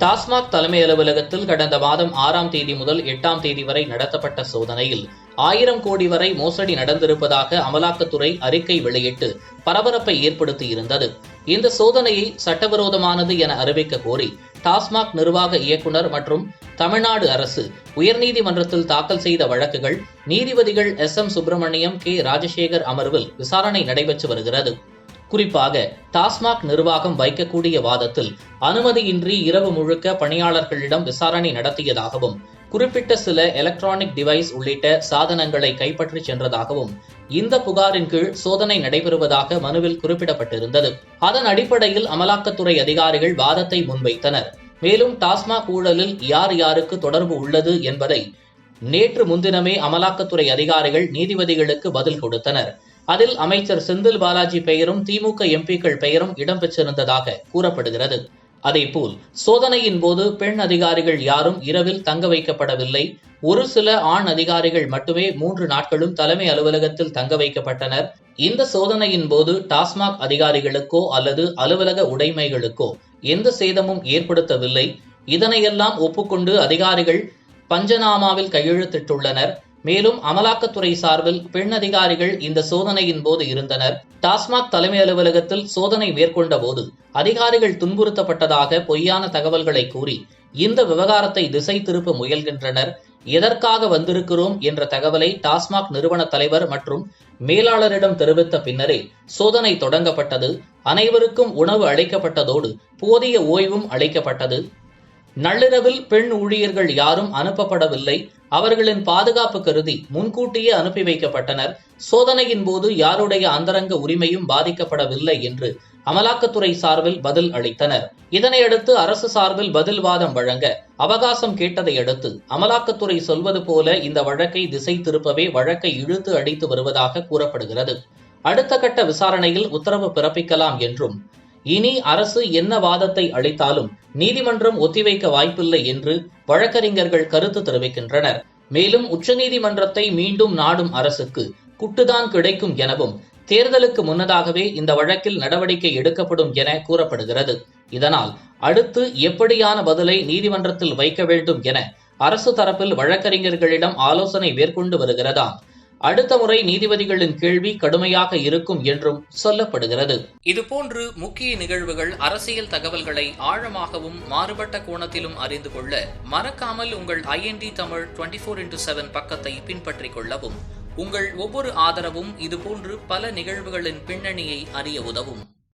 டாஸ்மாக் தலைமை அலுவலகத்தில் கடந்த மாதம் ஆறாம் தேதி முதல் எட்டாம் தேதி வரை நடத்தப்பட்ட சோதனையில் ஆயிரம் கோடி வரை மோசடி நடந்திருப்பதாக அமலாக்கத்துறை அறிக்கை வெளியிட்டு பரபரப்பை ஏற்படுத்தியிருந்தது. இந்த சோதனையை சட்டவிரோதமானது என அறிவிக்க கோரி டாஸ்மாக் நிர்வாக இயக்குனர் மற்றும் தமிழ்நாடு அரசு உயர்நீதிமன்றத்தில் தாக்கல் செய்த வழக்குகள் நீதிபதிகள் S M Subramaniam K. Rajasekar அமர்வில் விசாரணை நடைபெற்று வருகிறது. குறிப்பாக டாஸ்மாக் நிர்வாகம் வைக்கக்கூடிய வாதத்தில் அனுமதியின்றி இரவு முழுக்க பணியாளர்களிடம் விசாரணை நடத்தியதாகவும் குறிப்பிட்ட சில எலக்ட்ரானிக் டிவைஸ் உள்ளிட்ட சாதனங்களை கைப்பற்றி சென்றதாகவும் இந்த புகாரின் கீழ் சோதனை நடைபெறுவதாக மனுவில் குறிப்பிடப்பட்டிருந்தது. அதன் அடிப்படையில் அமலாக்கத்துறை அதிகாரிகள் வாதத்தை முன்வைத்தனர். மேலும் டாஸ்மாக் ஊழலில் யார் யாருக்கு தொடர்பு உள்ளது என்பதை நேற்று முன்தினமே அமலாக்கத்துறை அதிகாரிகள் நீதிபதிகளுக்கு பதில் கொடுத்தனர். அதில் அமைச்சர் செந்தில் பாலாஜி பெயரும் திமுக எம்பிக்கள் பெயரும் இடம்பெற்றிருந்ததாக கூறப்படுகிறது. அதேபோல் சோதனையின் போது பெண் அதிகாரிகள் யாரும் இரவில் தங்க வைக்கப்படவில்லை. ஒரு சில ஆண் அதிகாரிகள் மட்டுமே மூன்று நாட்களும் தலைமை அலுவலகத்தில் தங்க வைக்கப்பட்டனர். இந்த சோதனையின் போது டாஸ்மாக் அதிகாரிகளுக்கோ அல்லது அலுவலக உடைமைகளுக்கோ எந்த சேதமும் ஏற்படுத்தவில்லை. இதனையெல்லாம் ஒப்புக்கொண்டு அதிகாரிகள் பஞ்சநாமாவில் கையெழுத்திட்டுள்ளனர். மேலும் அமலாக்கத்துறை சார்பில் பெண் அதிகாரிகள் இந்த சோதனையின் போது இருந்தனர். டாஸ்மாக் தலைமை அலுவலகத்தில் சோதனை மேற்கொண்ட போது அதிகாரிகள் துன்புறுத்தப்பட்டதாக பொய்யான தகவல்களை கூறி இந்த விவகாரத்தை திசை திருப்ப முயல்கின்றனர். எதற்காக வந்திருக்கிறோம் என்ற தகவலை டாஸ்மாக் நிறுவன தலைவர் மற்றும் மேலாளரிடம் தெரிவித்த பின்னரே சோதனை தொடங்கப்பட்டது. அனைவருக்கும் உணவு அளிக்கப்பட்டதோடு போதிய ஓய்வும் அளிக்கப்பட்டது. நள்ளிரவில் பெண் ஊழியர்கள் யாரும் அனுப்பப்படவில்லை. அவர்களின் பாதுகாப்பு கருதி முன்கூட்டியே அனுப்பி வைக்கப்பட்டனர். சோதனையின் போது யாருடைய அந்தரங்க உரிமையும் பாதிக்கப்படவில்லை என்று அமலாக்கத்துறை சார்பில் பதில் அளித்தனர். இதனையடுத்து அரசு சார்பில் பதில் வாதம் வழங்க அவகாசம் கேட்டதை அடுத்து அமலாக்கத்துறை சொல்வது போல இந்த வழக்கை திசை திருப்பவே வழக்கை இழுத்து அடித்து வருவதாக கூறப்படுகிறது. அடுத்த கட்ட விசாரணையில் உத்தரவு பிறப்பிக்கலாம் என்றும் இனி அரசு என்ன வாதத்தை அளித்தாலும் நீதிமன்றம் ஒத்திவைக்க வாய்ப்பில்லை என்று வழக்கறிஞர்கள் கருத்து தெரிவிக்கின்றனர். மேலும் உச்சநீதிமன்றத்தை மீண்டும் நாடும் அரசுக்கு குட்டுதான் கிடைக்கும் எனவும் தேர்தலுக்கு முன்னதாகவே இந்த வழக்கில் நடவடிக்கை எடுக்கப்படும் என கூறப்படுகிறது. இதனால் அடுத்து எப்படியான பதிலை நீதிமன்றத்தில் வைக்க வேண்டும் என அரசு தரப்பில் வழக்கறிஞர்களிடம் ஆலோசனை மேற்கொண்டு வருகிறதாம். அடுத்த முறை நீதிபதிகளின் கேள்வி கடுமையாக இருக்கும் என்றும் சொல்லப்படுகிறது. இதுபோன்று முக்கிய நிகழ்வுகள் அரசியல் தகவல்களை ஆழமாகவும் மாறுபட்ட கோணத்திலும் அறிந்து கொள்ள மறக்காமல் உங்கள் IND Tamil twenty four into seven பக்கத்தை பின்பற்றிக் கொள்ளவும். உங்கள் ஒவ்வொரு ஆதரவும் இதுபோன்று பல நிகழ்வுகளின் பின்னணியை அறிய உதவும்.